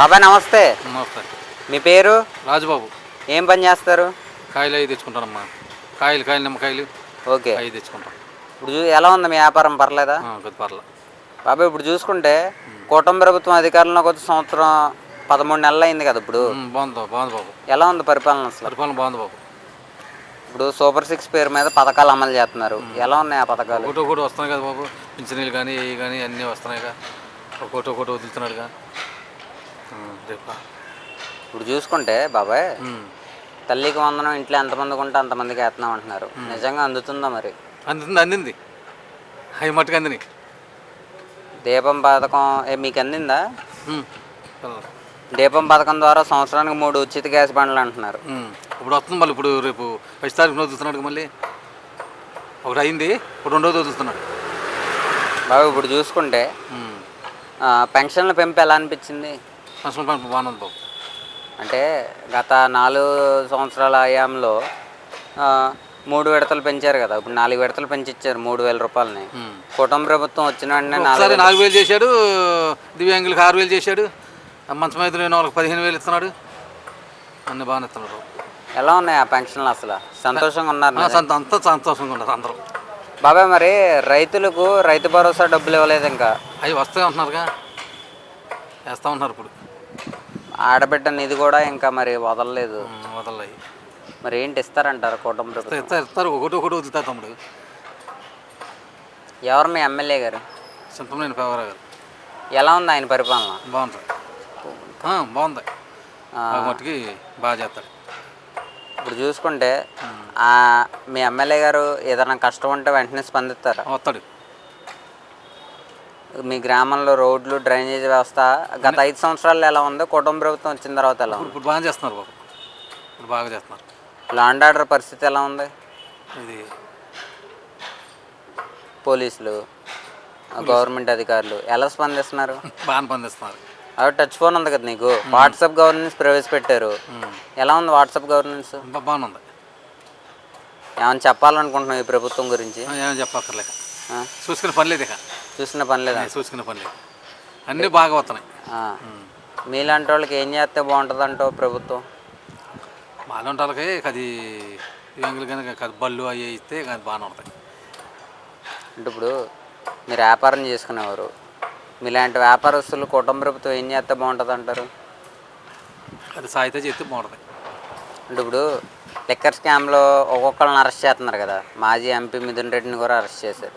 బాబాయ్ నమస్తే. నమస్తే. మీ పేరు? రాజుబాబు. ఏం పని చేస్తారు? కాయలు అవి తెచ్చుకుంటానమ్మా. కాయలు కాయలు నిమ్మకాయలు ఓకే. అవి తెచ్చుకుంటాం. ఇప్పుడు చూ- ఎలా ఉంది మీ వ్యాపారం? పర్లేదా? ఆ, కొద్ది పర్ల. బాబాయ్ ఇప్పుడు చూసుకుంటే కూటమి ప్రభుత్వం అధికారంలోకి వచ్చి సంవత్సరం పదమూడు నెలలు అయింది కదా ఇప్పుడు. ఉమ్, బాగుంది బాబు బాగుంది బాబు. ఎలా ఉంది పరిపాలన అసలు? పరిపాలన బాగుంది బాబు. ఇప్పుడు సూపర్ సిక్స్ పేరు మీద పథకాలు అమలు చేస్తున్నారు. ఎలా ఉన్నాయి ఆ పథకాలు? ఒకటి ఒకటి వస్తున్నాయి కదా బాబు. పింఛనీలు కానీ ఇవి కానీ అన్నీ వస్తున్నాయిగా. ఒకటి ఒకటి వదులుతున్నాడుగా. రేపు ఇప్పుడు చూసుకుంటే బాబాయ్. తల్లికి వందనం ఇంట్లో ఎంతమందికి ఉంటే అంతమందికి వేస్తున్నాం అంటున్నారు. నిజంగా అందుతుందా మరి? అందింది అందింది. అవి మట్టుకు అందిని. దీపం పథకం ఏ మీకు అందిందా. దీపం పథకం ద్వారా సంవత్సరానికి మూడు ఉచిత గ్యాస్ బండ్లు అంటున్నారు. ఇప్పుడు వస్తుంది మళ్ళీ ఇప్పుడు రేపు పది తారీఖున వదులుతున్నాడు మళ్ళీ. ఒకటి అయింది ఇప్పుడు రెండోది వదులుతున్నాడు బాబు ఇప్పుడు చూసుకుంటే పెన్షన్ల పెంపు ఎలా అనిపించింది? బాగుంది బాబు. అంటే గత నాలుగు సంవత్సరాల హయాంలో మూడు విడతలు పెంచారు కదా. ఇప్పుడు నాలుగు విడతలు పెంచి ఇచ్చారు మూడు వేల రూపాయలని. కుటుంబ ప్రభుత్వం వచ్చిన వెంటనే నాలుగు నాలుగు వేలు చేశాడు దివ్యాంగులకు ఆరు వేలు చేశాడు మంచం లేని వాళ్ళకి పదిహేను వేలు ఇస్తున్నాడు. అన్ని బాగానే ఇస్తున్నాడు ఎలా ఉన్నాయి ఆ పెన్షన్లు అసలు? సంతోషంగా ఉన్నారు అంతా సంతోషంగా ఉన్నారు అందరూ. బాబాయ్ మరి రైతులకు రైతు భరోసా డబ్బులు ఇవ్వలేదు ఇంకా. అవి వస్తాయి అంటున్నారుగా. వేస్తూ ఉన్నారు ఇప్పుడు. ఆడబిడ్డ నిధి కూడా ఇంకా మరి వదలలేదు. వదలయి మరి ఏంటి ఇస్తారంటారు కుటుంబ ప్రభుత్వం? ఇస్తారు ఇస్తారు. ఒకటి ఒకటి వదులుతారు తమ్ముడు. ఎవరు మీ ఎమ్మెల్యే గారు? సింపమైన ఫేవర్ గారు. ఎలా ఉంది ఆయన పరిపాలన? బాగుంది ఆ మట్టుకి బాగా చేస్తాడు ఇప్పుడు చూసుకుంటే మీ ఎమ్మెల్యే గారు ఏదైనా కష్టం ఉంటే వెంటనే స్పందిస్తారా? వస్తాడు. మీ గ్రామంలో రోడ్లు డ్రైనేజ్ వ్యవస్థ గత ఐదు సంవత్సరాలు ఎలా ఉందో కుటుంబ ప్రభుత్వం వచ్చిన తర్వాత ఎలా ఇప్పుడు ఉంది? ఇప్పుడు బాగా చేస్తున్నారు బాబు. ఇప్పుడు బాగా చేస్తున్నారు. లాండ్ ఆర్డర్ పరిస్థితి ఎలా ఉంది? ఇది పోలీసులు గవర్నమెంట్ అధికారులు ఎలా స్పందిస్తున్నారు? బాగానే పండిస్తున్నారు అవి టచ్ ఫోన్ ఉంది కదా నీకు? వాట్సాప్ గవర్నెన్స్ ప్రవేశపెట్టారు. ఎలా ఉంది వాట్సాప్ గవర్నెన్స్? బా- బాగానే ఉంది ఏమైనా చెప్పాలనుకుంటున్నావు ఈ ప్రభుత్వం గురించి? ఏమని చెప్పక్కర్లేక? చూసుకునే పని లేదు ఇక. చూసిన పని లేదా? చూసుకునే పని లేదు. అన్నీ బాగా వస్తున్నాయి. మీలాంటి వాళ్ళకి ఏం చేస్తే బాగుంటుంది అంటావు ప్రభుత్వం? బాగానే ఉంటాలకి అది కనుక బళ్ళు అవి ఇస్తే అది బాగానే ఉంటాయి అంటే ఇప్పుడు మీరు వ్యాపారం చేసుకునేవారు. మీలాంటి వ్యాపారస్తులు కుటుంబ ప్రభుత్వం ఏం చేస్తే బాగుంటుంది అంటారు అది సాయితే చేస్తే బాగుంటుంది. అంటే ఇప్పుడు లిక్కర్ స్కామ్లో ఒక్కొక్కరిని అరెస్ట్ చేస్తున్నారు కదా. మాజీ ఎంపీ మిథున్ రెడ్డిని కూడా అరెస్ట్ చేశారు.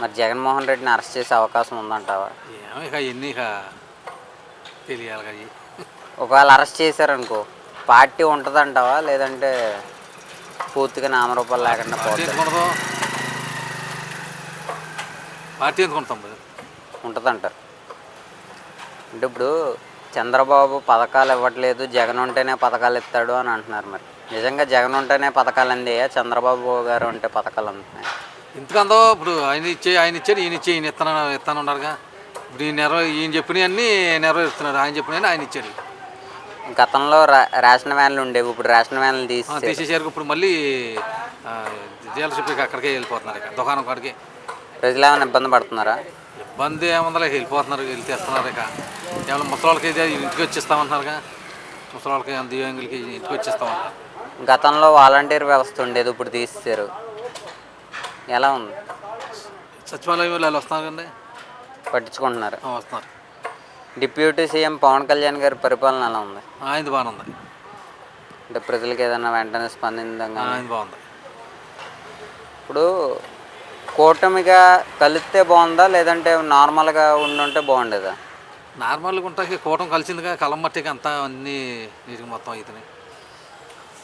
మరి జగన్మోహన్ రెడ్డిని అరెస్ట్ చేసే అవకాశం ఉందంటావా? ఏమో ఇక ఎన్ని ఇక తెలియాలి అవి ఒకవేళ అరెస్ట్ చేశారనుకో పార్టీ ఉంటుందంటావా? లేదంటే పూర్తిగా నామరూపాలు లేకుండా పార్టీ పోతుంది ఎందుకు ఉండదు పార్టీ ఎందుకు ఉంటాం మరి? ఉంటుందంటారు. అంటే ఇప్పుడు చంద్రబాబు పథకాలు ఇవ్వట్లేదు జగన్ ఉంటేనే పథకాలు ఇస్తాడు అని అంటున్నారు మరి. నిజంగా జగన్ ఉంటేనే పథకాలు అందాయా? చంద్రబాబు గారు ఉంటే పథకాలు అందుతున్నాయి? ఎందుకందో ఇప్పుడు ఆయన ఇచ్చే ఆయన ఇచ్చాడు ఈయన ఇచ్చే ఈయన ఇస్తాను ఇస్తాను ఉన్నారుగా ఇప్పుడు ఈయన నెరవే ఈయన చెప్పినవన్నీ నెరవేరుస్తున్నాడు ఆయన చెప్పినవన్నీ ఆయన ఇచ్చాడు. గతంలో రేషన్ వ్యాన్లు ఉండేవి ఇప్పుడు రేషన్ వ్యాన్లు తీసి తీసేసారు ఇప్పుడు మళ్ళీ డీలర్షిప్కి అక్కడికే వెళ్ళిపోతున్నారు ఇక దుకాణం కాడికి. ప్రజలు ఏమైనా ఇబ్బంది పడుతున్నారా? ఇబ్బంది ఏముందలే వెళ్ళిపోతున్నారు వెళ్ళి తెస్తున్నారు ఇక. కేవలం ముసలాళ్ళకి అయితే ఇంటికి వచ్చిస్తామంటున్నారుగా. ముసలాళ్ళకి దివ్యాంగులకి ఇంటికి వచ్చిస్తామంటారు గతంలో వాలంటీర్ వ్యవస్థ ఉండేది ఇప్పుడు తీసేశారు. ఎలా ఉంది? సచివాలయం వాళ్ళు వస్తున్నారు కండి పట్టించుకుంటున్నారు. వస్తున్నారు. డిప్యూటీ సీఎం పవన్ కళ్యాణ్ గారి పరిపాలన ఎలా ఉంది? ఆయనది బాగానే ఉంది అంటే ప్రజలకు ఏదైనా వెంటనే స్పందించడం కానీ? ఆయన బాగుంది. ఇప్పుడు కూటమిగా కలిస్తే బాగుందా? లేదంటే నార్మల్గా ఉండుంటే బాగుండేదా? నార్మల్గా ఉంటాకి కూటం కలిసిందిగా కలం మట్టికి అంతా అన్నీ నీటికి మొత్తం అవుతున్నాయి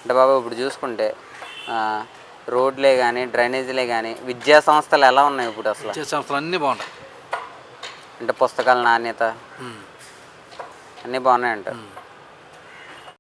అంటే బాబు ఇప్పుడు చూసుకుంటే రోడ్లే కానీ డ్రైనేజీలే కానీ విద్యా సంస్థలు ఎలా ఉన్నాయి ఇప్పుడు అసలు విద్యా సంస్థలు అన్నీ బాగుంటాయి అంటే పుస్తకాల నాణ్యత. అన్నీ బాగున్నాయి అంటారు ఉమ్.